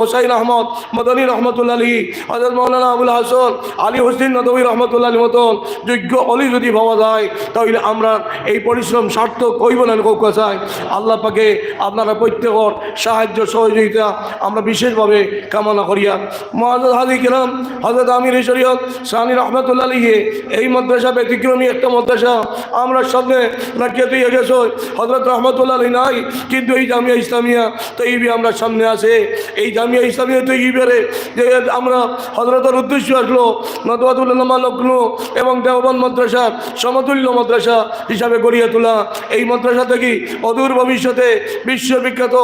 হোসাইন আহমদ, মদনী রহমতুল্লাহ আলী হজরত মৌলানা আবুল হাসন, আলী হোসেন নদী রহমতুল্লাহ আলী মতন যোগ্য অলি যদি পাওয়া যায়, তাহলে আমরা এই পরিশ্রম সার্থক হইব না কোক চাই আল্লাহ পাকে আপনারা প্রত্যেকর সাহায্য সহযোগিতা আমরা বিশেষভাবে কামনা করিয়া মহাজত হাজি কিরাম হজরত আমির শরীয়ত, সানি রহমতুল্লাহ আলীকে এই মাদ্রাসা ব্যতিক্রমী একটা মাদ্রাসা। আমরা সামনে রাখিয়ে দিয়ে গেছো হজরত রহমতুল্লাহ আলী নাই, কিন্তু এই জামিয়া ইসলামিয়া তো এই আমরা সামনে আছে। এই জামিয়া ইসলামিয়া তো এইবারে যে আমরা হজরতের উদ্দেশ্য আসলো নদওয়াতুল্লামা লগ্ন এবং দেওবন মাদ্রাসা, সমতুল্য মাদ্রাসা হিসাবে গড়িয়ে তোলা। এই মাদ্রাসা থেকে অদূর ভবিষ্যতে বিশ্ববিখ্যাত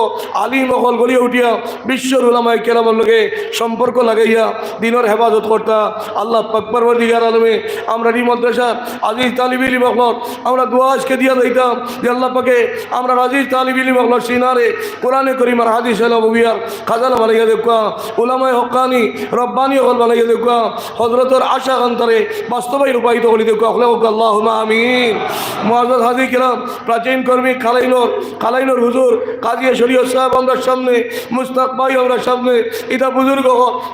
আলী মহল গড়িয়ে উঠিয়া বিশ্বর উলামায় কেরামের লোকে সম্পর্ক লাগাইয়া দিনের হেফাজত কর্তা আল্লাহ পাকবর দিগার আলমে। আমরা এই মাদ্রাসা আজিজ তালিবিলি মহল আমরা দোয়া দিয়া দিতাম যে আল্লাহ পাকে আমরা রাজিজ তালিবিলি মহল সিনারে কোরআনে করিমার হাদিস এলাবিয়ার খাজানা বানাইয়া দেখা ওলামায় হকানি হল বানাইয়া দেখা হজরতর আশা কান্তারে বাস্তবায় রূপায়িত হাজি কিরাম, প্রাচীন কর্মী খালাইনোর খালাইনোর হুজুর শরীয় সাহেব সামনে, মুস্তাক ভাই সামনে বুজুর্গ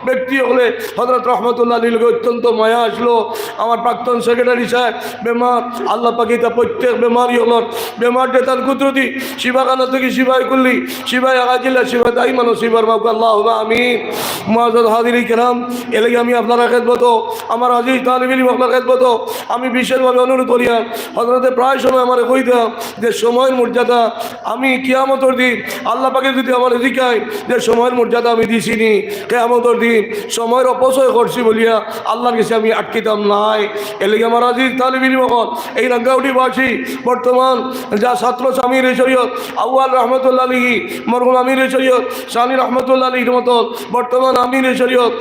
ব্যক্তি হলে হজরত রহমতুল্লাহ অত্যন্ত মায়া আসলো। আমার প্রাক্তন সেক্রেটারি সাহেব, বেমার, আল্লাহ তা প্রত্যেক বেমারি হল। বেমার তার কুদরতি শিবাখানা থেকে শিবাই করলি শিবাই আগাজিল্লা শিবা দাই মানো শিবার বাবু আল্লাহ আমিন। মহাজত হাজির কেরাম এলাকি আমি আপনারা খেদবত আমার আজিজ তালিবিলি আপনার খেদবত আমি বিশেষভাবে অনুরোধ করিয়া হজরতে প্রায় সময় আমার কইতাম যে সময়ের মর্যাদা আমি কিয়ামতর দিন আল্লাহ পাকে যদি আমার এদিকায় যে সময়ের মর্যাদা আমি দিছিনি, কেয়ামতর দিন সময়ের অপচয় করছি বলিয়া আল্লাহর কাছে আমি আটকিতাম নাই। এলাকি আমার আজিজ তালিবিলি মহল এই রাঙ্গাউটিবাসী বর্তমান যা ছাত্র স্বামীর শরীয়ত, আউয়াল রহমতুল্লাহ আলী মরহুম আমির শরীয়ত শানি রহমতুল্লাহ আলীর মতন বর্তমান শরীয়ত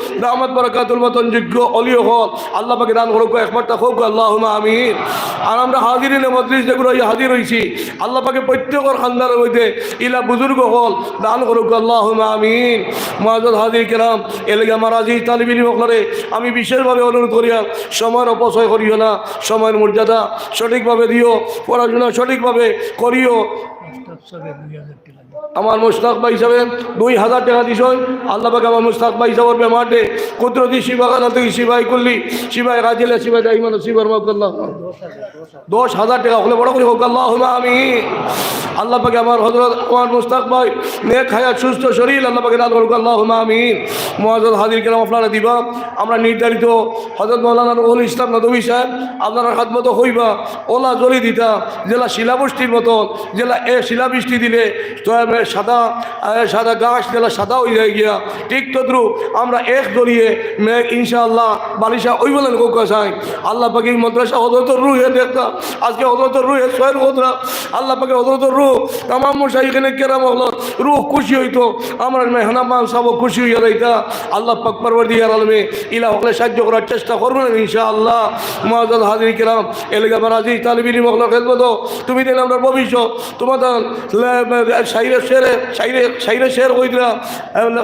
বরকাতুল মতন যোগ্য অলিও হল আল্লাহ পাকে দান করুক হোক আল্লাহ আমিন। আর আমরা হাজিরিনে মজলিস যেগুলো হাজির হয়েছি আল্লাহ পাকে প্রত্যেকর খানদারের মধ্যে ইলা বুজুর্গ হল দান করুক আল্লাহ আমিন। মহাজত হাজির কেরাম এলাকা আমার আজি তালিবিনী মকলরে আমি বিশেষভাবে অনুরোধ করিয়া সময়ের অপচয় করিও না সময়ের মর্যাদা সঠিকভাবে দিও পড়াশোনা সঠিকভাবে করিও। আমার মুস্তাক ভাই হিসাবে দুই হাজার টাকা দিস আল্লাহ আমার কুদরতি শিবাখানা থেকে শিবাই করলি শিবাই শিবাই শিবার দশ হাজার টাকা হলে বড় হোক আল্লাহ আমি আল্লাহ পাকে আমার হজরত আমার সুস্থ শরীর, আল্লাহ পাকে আল্লাহ আমি হাজির আপনারা দিবা। আমরা নির্ধারিত হজরত মৌলানা রুহুল ইসলাম নদী সাহেব, আপনারা খাতমতো হইবা, ওলা জলি দিতা। জেলা শিলাবৃষ্টির মতন, জেলা এ শিলাবৃষ্টি দিলে সাদা সাদা গাছ, জেলা সাদা হয়ে যায় গিয়া ঠিক তদ্রু আমরা এক দলিয়ে মেঘ, ইনশাআল্লাহ, বালিশা ওই বলেন কোকাশাই আল্লাহ পাকে এই মাদ্রাসা হজরত রুহে দেখতাম আজকে হজরত রুহে ছয়ের হদরা আল্লাহ পাকে হজরত রু তামাম মশাই এখানে কেরাম হল, রুহ খুশি হইতো। আমরা মেহনা মান সব খুশি হইয়া যাইতা। আল্লাহ পাক পরবর্তী আলমে ইলা হলে সাহায্য করার চেষ্টা করবেন ইনশাআল্লাহ। মহাজাদ হাজির কিরাম, এলাকা বারাজি, তালিবিনী মহল খেলব তুমি দিলে আমরা ভবিষ্যৎ। তোমাদের সাইরে শেরে সাইরে সাইরে শের কইরা হলো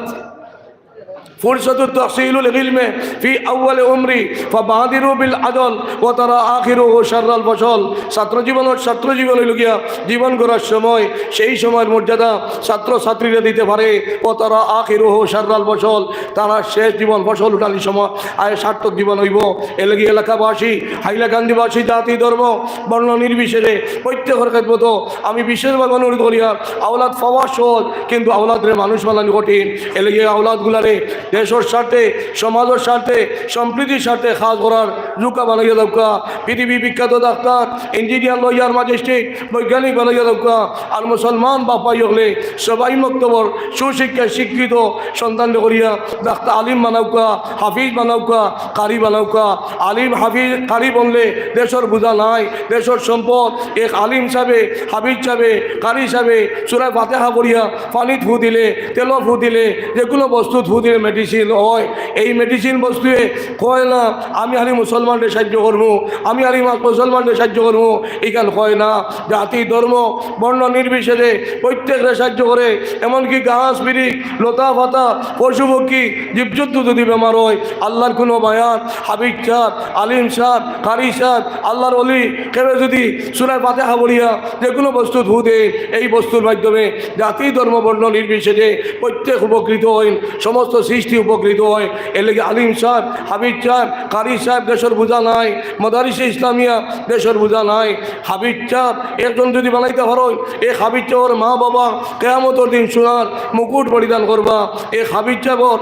فرصة التحصيل العلم في أول عمري فبادروا بالعدل وترى آخره شر الفصل ছাত্র জীবন ও ছাত্র জীবন হইল গিয়া জীবন করার সময় সেই সময়ের মর্যাদা ছাত্র ছাত্রীরা দিতে পারে ও তারা আখিরুহ সার্রাল ফসল তারা শেষ জীবন ফসল উঠালি সময় আয় সার্থক জীবন হইব এলাকি এলাকাবাসী হাইলাকান্দিবাসী জাতি ধর্ম বর্ণ নির্বিশেষে প্রত্যেকের ক্ষেত্রে তো আমি বিশেষভাবে অনুরোধ করিয়া আওলাদ পাওয়া সহজ কিন্তু আওলাদের মানুষ বানানি কঠিন এলাকি আওলাদগুলারে দেশের স্বার্থে সমাজের স্বার্থে সম্প্রীতির স্বার্থে খাস করার লুকা বানাইয়া দৌকা পৃথিবী বিখ্যাত ডাক্তার, ইঞ্জিনিয়ার, লয়ার, ম্যাজিস্ট্রেট, বৈজ্ঞানিক বানাইয়া দৌকা আর মুসলমান বাপাই হলে সবাই মক্তবর, সুশিক্ষা, শিক্ষিত, সন্তান করিয়া ডাক্তার আলিম বানাউকা হাফিজ বানাউকা কারি বানাউকা আলিম, হাফিজ, কারি বললে দেশের বোঝা নাই, দেশের সম্পদ। এক আলিম সাবে, হাফিজ সাবে, কারি সাবে, সুরায় ফাতেহা করিয়া পানি ধু দিলে তেল ফু দিলে যে কোনো বস্তু ধু দিলে মেডিসিন হয়, এই মেডিসিন বস্তুয়ে কয় না, আমি হারি মুসলমানদের সাহায্য করব, আমি হারি মুসলমানদের সাহায্য করব এখান কয় না। জাতি, ধর্ম, বর্ণ নির্বিশেষে প্রত্যেকরে সাহায্য করে, এমনকি গাছ, বিড়ি, লতা, পাতা, পশু, পক্ষী, জীবজন্তু যদি বেমার হয়, আল্লাহর কোনো বায়ান হাবিব সাহ আলিম সাহ কারি সাহ আল্লাহর অলি কেউ যদি সুরায় পাতে হাবড়িয়া যে কোনো বস্তু ধু দে এই বস্তুর মাধ্যমে জাতি, ধর্ম, বর্ণ নির্বিশেষে প্রত্যেক উপকৃত হয় সমস্ত সৃষ্টি উপকৃত হয়। এর লেগে আলিম সাহেব, হাবিব সাহেব, কারি সাহেব দেশের বোঝা নাই, মদারিসে ইসলামিয়া দেশের বোঝা নাই। হাবিব সাহেব, একজন যদি বানাইতে পারো এই হাবিব চাহর মা বাবা কেয়ামতর দিন শোনার মুকুট পরিধান করবা। এই হাবিব চাবর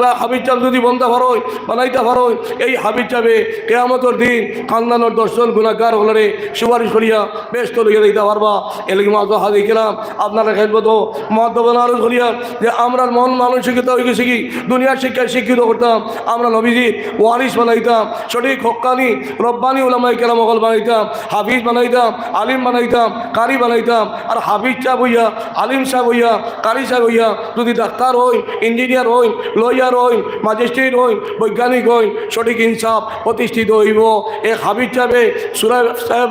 বা হাবিব চাপ যদি বন্ধা পারো, বানাইতে পারো, এই হাবিব চাবে কেয়ামতর দিন খানদানোর দর্শন গুণাগার হলরে সুপারিশ করিয়া ব্যস্ত লইয়া দিতে পারবা। এলাকি মাত হাজি কিরাম, আপনারা খেলব তো মহাদ্দবান যে আমরা মন মানসিকতা হয়ে গেছে কি? দুনিয়ার শিক্ষায় শিক্ষিত করতাম আমরা নবীজি ওয়ারিস বানাইতাম, সঠিক হক্কানি রব্বানি উলামাই কেরাম মগল বানাইতাম, হাফিজ বানাইতাম, আলিম বানাইতাম, কারি বানাইতাম, আর হাফিজ সাহেব হইয়া, আলিম সাহেব হইয়া, কারি সাহেব হইয়া, যদি ডাক্তার হই, ইঞ্জিনিয়ার হই, লয়ার হই, ম্যাজিস্ট্রেট হই, বৈজ্ঞানিক হই, সঠিক ইনসাফ প্রতিষ্ঠিত হইব। এ হাবিজ সাহেবে সুরাই সাহেব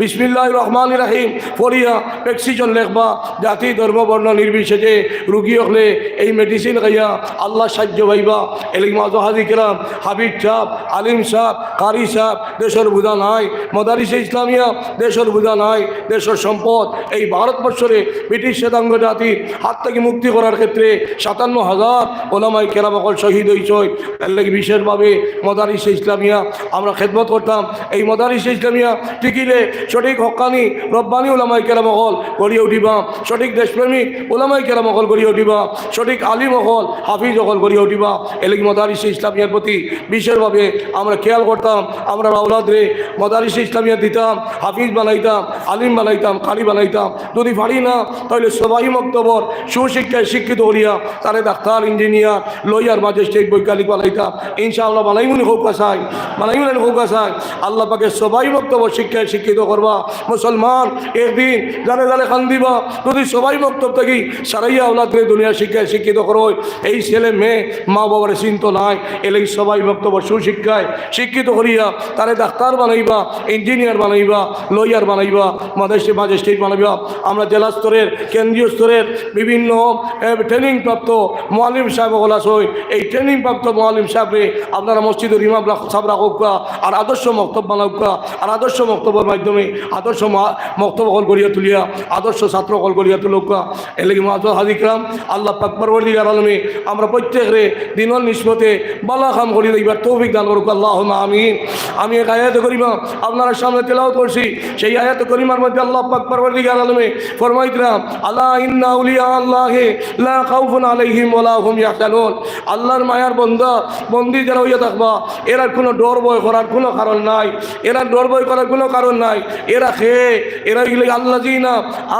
বিসমিল্লাহ রহমান রাহিম পড়িয়া প্রেসক্রিপশন লেখবা, জাতি, ধর্ম, বর্ণ নির্বিশেষে রুগী হলে এই মেডিসিন খাইয়া আল্লাহ সাহায্য পাইবা। এলিক মাজ হাজি কেরাম, হাবিব সাহ আলিম সাহ কারি সাহ দেশের বুঝা নাই, মদারিসে ইসলামিয়া, দেশের বুঝা নাই, দেশের সম্পদ। এই ভারতবর্ষরে ব্রিটিশ শ্বেতাঙ্গ জাতির হাত থেকে মুক্তি করার ক্ষেত্রে সাতান্ন হাজার ওলামাই কেরামকল শহীদ হয়েছে এর লাগে বিশেষভাবে মদারিসে ইসলামিয়া আমরা খেদমত করতাম। এই মদারিসে ইসলামিয়া টিকিলে সঠিক হকানি, রব্বানি ওলামাই কেরামকল গড়িয়ে উঠিবা। সঠিক দেশপ্রেমিক ওলামাই কেরামকল গড়িয়ে উঠিবা। সঠিক আলিম অকল হাফিজ অকল গড়িয়ে উঠিবা। এলাকি মদারিসে ইসলামিয়ার প্রতি বিশেষভাবে আমরা খেয়াল করতাম, আমরা আউলাদরে মদারিসে ইসলামিয়া দিতাম, হাফিজ বানাইতাম, আলিম বানাইতাম, কারি বানাইতাম। যদি পারি না, তাহলে সবাই মক্তবর, সুশিক্ষায় শিক্ষিত করিয়া তারে ডাক্তার, ইঞ্জিনিয়ার, লয়ার, ম্যাজিস্ট্রেট, বৈজ্ঞানিক বানাইতাম। ইনশাআল্লাহ বানাইমুনি হোক আসাই বানাইমুনি হোক আসাই আল্লাহ পাকে সবাই বক্তব্য শিক্ষায় শিক্ষিত করবা। মুসলমান একদিন জানে জানে খান দিবা যদি সবাই বক্তব্য থাকি, সারাইয়া আওলাদকে দুনিয়া শিক্ষায় শিক্ষিত করো এই ছেলে মেয়ে মা বাবার চিন্ত নাই, এলেই সবাই বক্তব্য সুশিক্ষায় শিক্ষিত করিয়া তারে ডাক্তার বানাইবা, ইঞ্জিনিয়ার বানাইবা, লয়ার বানাইবা মাদেশে ম্যাজিস্ট্রেট বানাইবা। আমরা জেলা স্তরের, কেন্দ্রীয় স্তরের বিভিন্ন ট্রেনিং প্রাপ্ত মোয়ালিম সাহেব ওলাসই এই ট্রেনিং প্রাপ্ত মোয়ালিম সাহেবে আপনারা মসজিদের ইমাম সাহেব রাখা আর আদর্শ মক্তব্য বানাউকা আর আদর্শ বক্তব্যের মাধ্যমে আদর্শ মা- বক্তব্য কল করিয়া তুলিয়া, আদর্শ ছাত্র কল করিয়া তুলুকা এলাকি মাহাজ হাজিকরাম আল্লাহ পাকবরবর্তী আলমে আমরা প্রত্যেকরে দিনল নিষ্পতে, বালা খাম করি দিবার তৌফিক দান করুক আল্লাহ আমিন। আমি এক আয়াত করিমা, আপনার সামনে তেলাও করছি। সেই আয়াত করিমার মধ্যে আল্লাহ পাক পাকবরবর্তী আলমে ফরমাইতরাম আল্লাহ ইন্না উলিয়া আল্লাহে লা খাউফুন আলাইহিম ওয়ালা হুম ইয়াহজানুন। আল্লাহর মায়ার বন্ধা বন্দি যারা হইয়া থাকবা এরা কোনো ডর বয় করার কোনো কারণ নাই। এরা ডর বয় করার কোনো কারণ নাই। এরা খে, এরা গেলে আল্লাহ জি না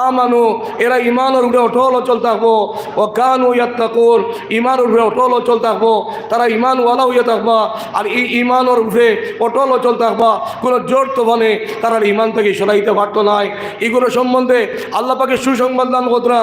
আমানু, এরা ইমানের উপরে অটল অচল থাকব। ও কান ইয়াত থাকুন ইমানের উপরে অটল অচল থাকব, তারা ইমানওয়ালা হইয়া থাকবা, আর এই ইমানের উপরে অটল অচল থাকবা, কোনো জোর তো বনে তারা ইমান থেকে সরাইতে পারতো নাই এগুলো সম্বন্ধে আল্লাহ পাকে সুসংবাদ দান করতরা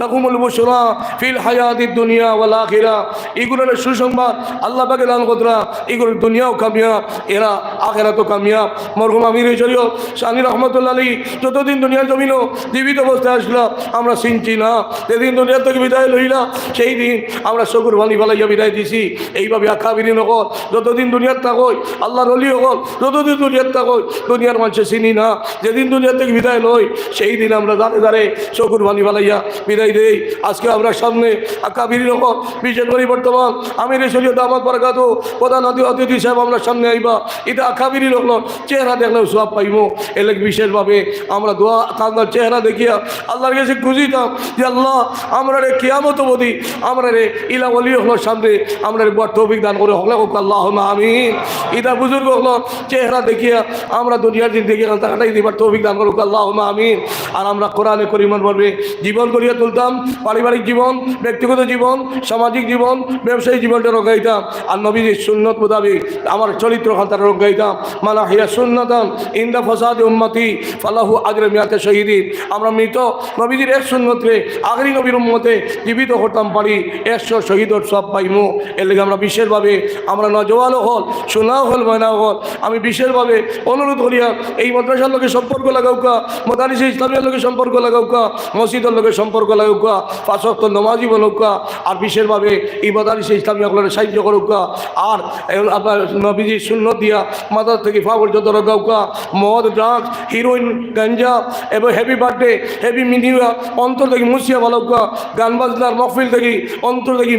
লাকুমুল বুশরা ফিল হায়াতি দুনিয়া ওয়াল আখিরা। এগুলোর সুসংবাদ আল্লাহ পাকে দান করতরা এগুলোর দুনিয়াও কামিয়াব এরা আখেরা তো কামিয়াব মরহুম আমির শরীয় সানি রহমতুল্লাহ আলী যতদিন দুনিয়া জমিনও জীবিত অবস্থায় আসলাম আমরা চিনছি না। যেদিন দুনিয়ার থেকে বিদায় লইলা, সেই দিন আমরা শকুর ভানি ফালাইয়া বিদায় দিছি। এইভাবে আখা বিনি নকল যতদিন দুনিয়ার থাকই আল্লাহর অলি হকল যতদিন দুনিয়ার থাকই দুনিয়ার মানুষে চিনি না। যেদিন দুনিয়ার থেকে বিদায় লই, সেই দিন আমরা দাঁড়ে দাঁড়ে শকুর ভানি ফালাইয়া বিদায় দেই। আজকে আমরা সামনে আখা বিনি নকল বিশেষ করে বর্তমান আমির শরীয় দামাত বরকাত প্রধান অতি অতিথি সাহেব আমরা সামনে আইবা। এটা আখা বিনি নকল চেহারা দেখলেও সব পাইব এলে বিশেষভাবে আমরা দোয়া চেহারা দেখিয়া আল্লাহর কাছে খুঁজিতাম যে, আল্লাহ, আমরা রে কিয়ামত বদি আমরা রে ইলা অলি হলো সামনে, আমরা রে বড় তৌফিক দান করে হলে হোক আল্লাহ আমিন। ইটা বুজুর্গ হলো চেহারা দেখিয়া, আমরা দুনিয়ার দিন দেখে কাটাই দিবার তৌফিক দান করুক আল্লাহ আমিন। আর আমরা কোরআনে করিমান বলবে জীবন করিয়া তুলতাম, পারিবারিক জীবন, ব্যক্তিগত জীবন, সামাজিক জীবন ব্যবসায়িক জীবনটা রোগাইতাম, আর নবীজির সুন্নত মোতাবিক আমার চরিত্র খাতাটা রোগাইতাম। মানা হিয়া সুন্নতাম ইন্দা ফসাদ উম্মতি, ফালাহু আগরে মিয়াতে শহীদি আমরা মৃত নবীজির এক সুন্নতরে আগরি নবীর উম্মতে জীবিত করতাম পারি একশো শহীদর সব পাইমু এর লেগে আমরা বিশেষভাবে, আমরা নজওয়ানও হল শোনাও হল, ময়নাও হল। আমি বিশেষভাবে অনুরোধ করিয়া এই মাদ্রাসার লোকে সম্পর্ক লাগাউকা মদারিস ইসলামের লোকে সম্পর্ক লাগাউকা মসজিদের লোকে সম্পর্ক লাগাউকা পাঁচক্ত নমাজি বলুকা আর বিশেষভাবে এই মদারিস ইসলামী আপনার সাহায্য করুকা আর আপনার নবীজি শূন্য দিয়া মাদার থেকে ফা পর্যন্ত রগাউকা মদ, ড্রাগস, হিরোইন, গাঞ্জা এবং হ্যাপি বার্থডে হ্যাপি মিনিয়া অন্তর থেকে মুছিয়া ভালোকা গান বাজনার মহফিল থেকে অন্তর অন্তরটাকে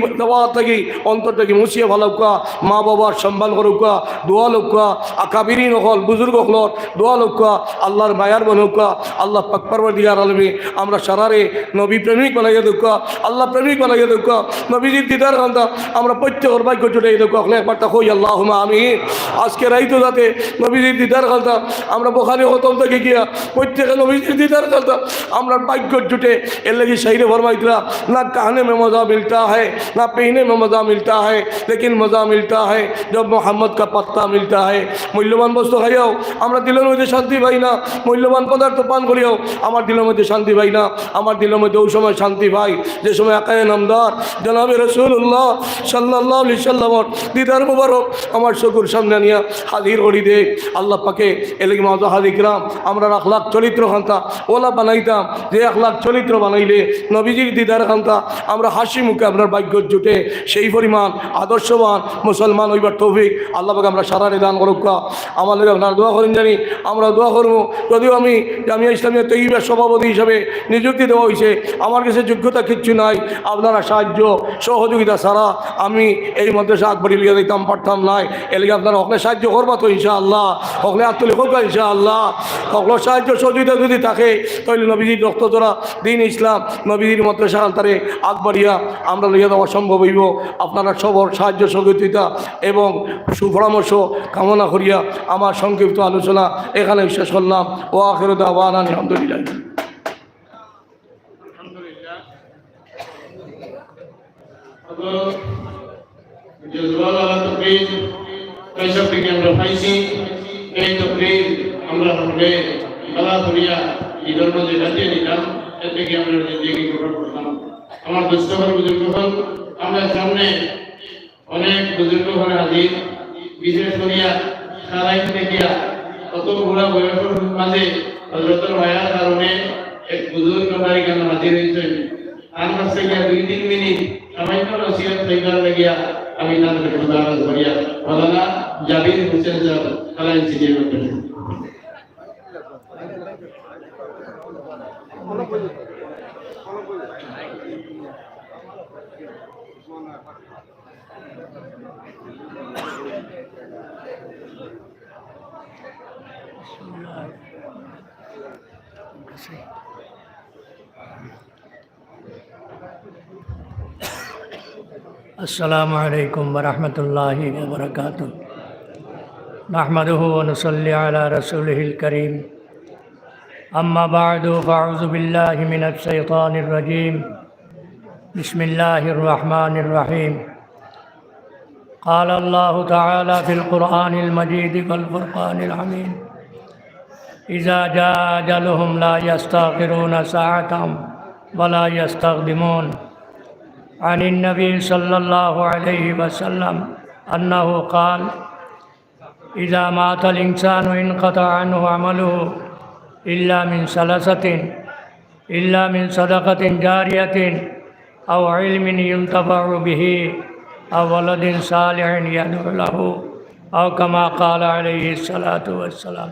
থাকি অন্তরটাকে মুছিয়ে ভালোকা মা বাবার সম্মান করুকা দোয়া লোকা আকাবিরি নহল বুজুর্গ হলর দোয়া লোকা আল্লাহর মায়ার বনুকা আল্লাহ পাকপারবার দিয়ার আলমী, আমরা সারারে নবী প্রেমিক বানাইয়া দুকা আল্লাহ প্রেমিক বানাইয়া দুকা নবীজির দিদার কান্দা, আমরা প্রত্যেকের বাক্য চুটাই দুকা হলে একবার তা হই আল্লাহ আমি আজকে রাইতো যাতে নবীজির দিদার কান্দা, আমরা বোখারি হতম থেকে গিয়া প্রত্যেকে নবীজির দিদার কান্দা, আমরা বাক্য জুটে এর লাগে সাইরে ভরমাইতরা না কাহানে মেমজা মিলতা है ना पीने में मज़ा मिलता है लेकिन मज़ा मिलता है जब मोहम्मद का पत्ता मिलता है মূল্যবান বস্তু খাইয়াও আমরা দিলের মধ্যে শান্তি পাই না মূল্যবান পদার্থ পান করিয়াও আমার দিলের মধ্যে শান্তি পাই না আমার দিলের মধ্যে ওই সময় শান্তি পাই যে সময় একায় নামদার জনাবে রসুল্লাহ সাল্লাহ সাল্লামর দিদার মুবারক আমার চকুর সামনে নিয়া হাজির করি দে আল্লাহ পাকে এলেগে মাঝা হাদিকরাম আমরা এক লাখ চরিত্র খান্তা ওলা বানাইতাম যে এক লাখ চরিত্র বানাইলে নবীজির দিদার খান্তা আমরা হাসি মুখে আপনার ভাগ্য জুটে, সেই পরিমাণ আদর্শবান মুসলমান হইবার তৌফিক আল্লাহ পাকে আমরা সারা দান করুকা আমাদের আপনার দোয়া করেন জানি, আমরা দোয়া করব। যদিও আমি জামিয়া ইসলামিয়া তৈবার সভাপতি হিসাবে নিযুক্তি দেওয়া হয়েছে আমার কাছে যোগ্যতা কিচ্ছু নাই, আপনারা সাহায্য সহযোগিতা ছাড়া আমি এই মাদ্রাসা আকবরি লিয়ে দিতাম পারতাম নাই এলিগে আপনারা হকলে সাহায্য করবা তো ইনশা আল্লাহ হকলে আত্মলি হোক ইনশাআল্লাহ। হকলের সাহায্য সহযোগিতা যদি থাকে তাহলে নবীজির রক্ত ধরা দিন ইসলাম, নবীজির মাদ্রাসা তারে আকবরিয়া, আমরা লিয়ে দেওয়া সম্ভব হইব। আপনারা সবর, সাহায্য, সহযোগিতা এবং সুপরামর্শ কামনা করিয়া আমার সংক্ষিপ্ত আলোচনা এখানে শেষ করলাম। ও আখের দাওয়ান, আলহামদুলিল্লাহ। আমরা আমরা হবে এই ধর্ম যে এর থেকে আমরা গ্রহণ আমার দুস্থকর বুজুর্গ আমরা সামনে অনেক বুজুর্গ হলে হাজির। বিশেষ করিয়া সারাই দেখিয়া কত বুড়া বয়সের মাঝে হজরতের ভাইয়ার কারণে এক বুজুর্গ বাড়ি কেন হাজির হয়েছেন তার কাছ থেকে দুই, তিন মিনিট সামান্য নসিহত কইবার লাগিয়া আমি তার খুদারাজ করিয়া মাওলানা জাবির হোসেন সাহেব কালাইন সিটি করতেন السلام عليكم ورحمة الله وبركاته. نحمده ونصلي على رسوله الكريم. أما بعد فأعوذ بالله من الشيطان الرجيم. بسم الله الرحمن الرحيم. قال الله تعالى في القرآن المجيد والفرقان الحميد إذا جاء أجلهم لا يستغفرون ساعة ولا يستقدمون عن النبي صلى الله عليه وسلم أنه قال إذا مات الإنسان انقطع عنه عمله إلا من ثلاثة إلا من صدقة جارية أو علم ينتفع به أو ولد صالح يدعو له أو كما قال عليه الصلاة والسلام.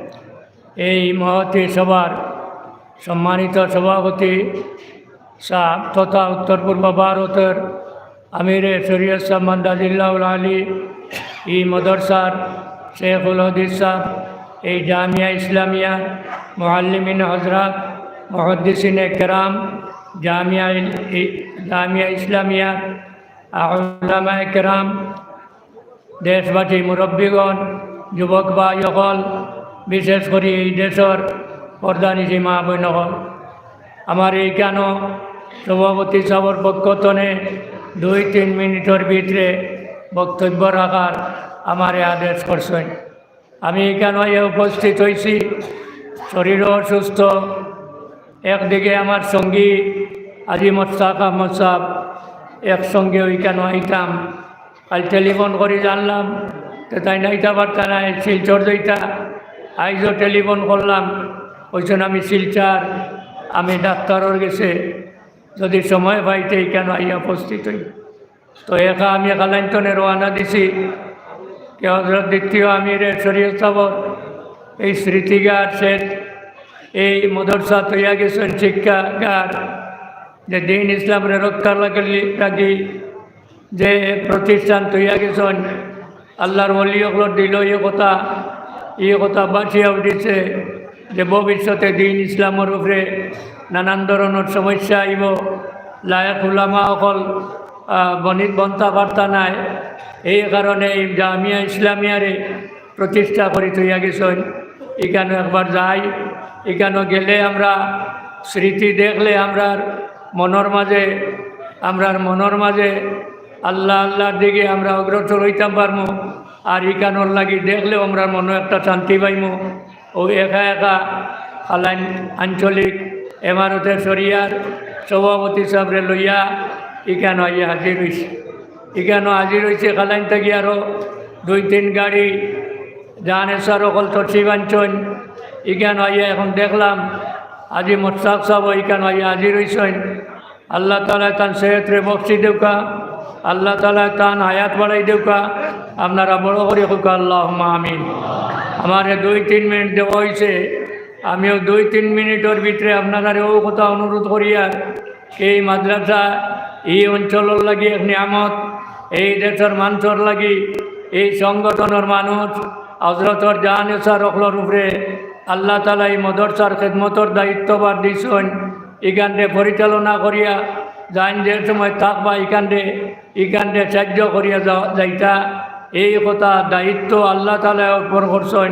এই মহতী সভার সম্মানিত সভাপতি সাহ তথা উত্তর পূর্ব ভারতের আমিরে শরীয়ত সাহ মান্দাজিল্লাউল আলী, ই মদরসার শেখুল হদিস সাহ এই জামিয়া ইসলামিয়া মোহাল্লিমিন হজরত মহদ্দিসিন কেরাম জামিয়া ইল- ই- জামিয়া ইসলামিয়া আউলামা কেরাম, দেশবাসী মুরব্বীগণ, যুবক বা সকল বিশেষ করে এই দেশের প্রধানী মা বৈনগণ আমার এই কেন সভাপতি সবর পক্ষতনে দুই তিন মিনিটের ভিতরে বক্তব্য রাখার আমার আদেশ করছেন। আমি কেন এ উপস্থিত হয়েছি শরীরও অসুস্থ। একদিকে আমার সঙ্গী আজি মোস্তাক আহমদ সাহ একসঙ্গে ওই কেন আইতাম? কাল টেলিফোন করে জানলাম। তো তাই নাইতা পারতা নাই শিলচর দইতা আইজও টেলিফোন করলাম ওই জন্য আমি শিলচার, আমি ডাক্তারের গেছে। যদি সময় পাইতে কেন আইয়া উপস্থিত হই? তো একা আমি কালান্তনে রওনা দিছি। কে হজরত দ্বিতীয় আমির শরীয় সাবর, এই স্মৃতিগার শেখ, এই মদরসা তৈয়া গেছেন শিক্ষাগার, যে দিন ইসলামের রক্ষার লাগে, লাগি যে প্রতিষ্ঠান তৈয়া গেছেন, আল্লাহর অলিয়গুলোর দিল কথা। এ কথা বাঁচিয়া উঠিছে যে ভবিষ্যতে দিন ইসলামের উপরে নানান ধরনের সমস্যা আইব। লায়ক উলামা অকল বনিত বন্তা বার্তা নাই। এই কারণে এই জামিয়া ইসলামিয়ারে প্রতিষ্ঠা করে তৈয়া গেছেন। এখানে একবার যাই। এখানে গেলে আমরা স্মৃতি দেখলে আমরার মনের মাঝে আমরার মনের মাঝে আল্লাহ আল্লাহর দিকে আমরা অগ্রসর হইতাম পারমো। আর ইকানোর লাগি দেখলেও আমরা মনে একটা শান্তি পাইমো। ও একা একা খালাইন আঞ্চলিক এমারতের সরিয়ার সভাপতি সাহেবরে লইয়া ইকান আইয়া হাজির হয়েছে ইকানো হাজির হয়েছে খালাইন থেকে আরও দুই তিন গাড়ি, জাহানেশ্বর অকল তর্সিবাঞ্চন ইকান আইয়া এখন দেখলাম আজি মোস্তাক সাহেব ইকান আইয়া হাজির হয়েছেন আল্লাহ তালা তান সেহতরে বক্সি দেউকা, আল্লাহ তালা তান হায়াত বাড়াই দেউকা আপনারা বড় করে হোক আল্লাহ আমিন। আমার দুই তিন মিনিট দেওয়া হয়েছে। আমিও দুই তিন মিনিটের ভিতরে আপনারা ও কথা অনুরোধ করি আর এই মাদ্রাসা, এই অঞ্চলের লাগি এক নিয়ামত, এই দেশের মানুষের লাগি, এই সংগঠনের মানুষ, হজরতর জাহানেসার অকলর উপরে আল্লাহ তালা এই মদরসার খেদমতর দায়িত্ববার দিছেন এখানটে পরিচালনা করিয়া যাইন যে সময় থাকবা এখানটে এখানটে সাহায্য করিয়া যাইতা। এই কথা দায়িত্ব আল্লাহ তালা উপর করছেন।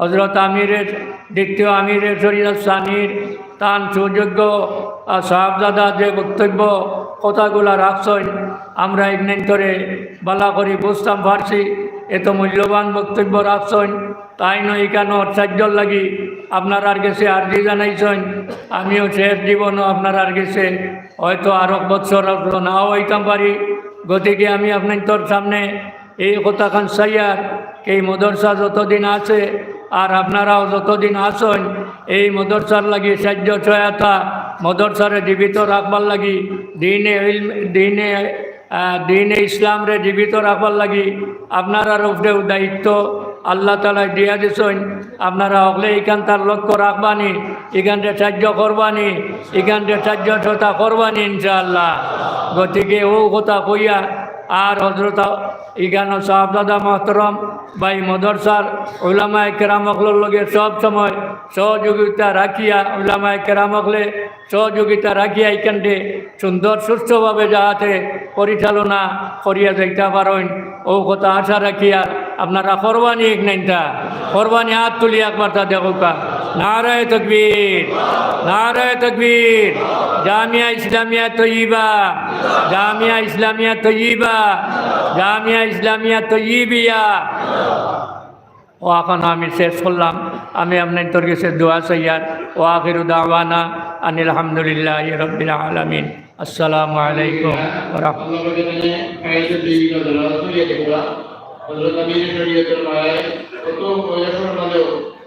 হজরত আমিরের, দ্বিতীয় আমিরের শরীর সানির তান সুযোগ্য সাহাবজাদা যে বক্তব্য কথাগুলা রাখছেন, আমরা ইগনেন করে বালা করি বুঝতাম পারছি এত মূল্যবান বক্তব্য রাখছেন। তাই নয় কেন সাহায্যর লাগি আপনার আর গেছে আর্জি জানাইছেন? আমিও শেষ জীবনও আপনার আর গেছে হয়তো আরও বছর নাও হইতাম পারি। গতিকে আমি আপনার তোর সামনে এই কথাখান সাইয়ার এই মদরসা যতদিন আছে, আর আপনারাও যতদিন আসেন এই মদরসার লাগি সাহায্য সহায়তা মদরসারে জীবিত রাখবার লাগি, দিনে দিনে দিনে ইসলামরে জীবিত রাখবার লাগি আপনারার উপরেও দায়িত্ব আল্লাহ তালা দিয়া দিছেন। আপনারা হলে এখান তার লক্ষ্য রাখবানি এখানটা সাহায্য করবানি এখানটা সাহায্য সতা করবানি ইনশাআল্লাহ। গতিকে ও কথা কইয়া, আর হজরত ইগানো সাহবদাদা মহতরম বাই মদরসার উলামায় কেরামকলোর লগে সব সময় সহযোগিতা রাখিয়া, উলামায় কেরামকলে সহযোগিতা রাখিয়া এখানটে সুন্দর সুস্থভাবে যাহাতে পরিচালনা করিয়া যাইতে পারেন। ও কথা আশা রাখিয়া আপনারা করবানি এক নাইনটা করবানি হাত তুলি একবার তা দেখুকা। নারায় তকবীর নারায় তকবীর। জামিয়া ইসলামিয়া তৈবা জামিয়া ইসলামিয়া তৈবা জামিয়া ইসলামিয়া তৈবিয়া ও, এখন আমি শেষ করলাম। আমি আপনার তোর কাছে দোয়া সৈয়ার ও আখির দাওয়ানা আনিল আলহামদুলিল্লাহ রবিল আলমিন। আসসালামু আলাইকুম রহমতুল্লাহ।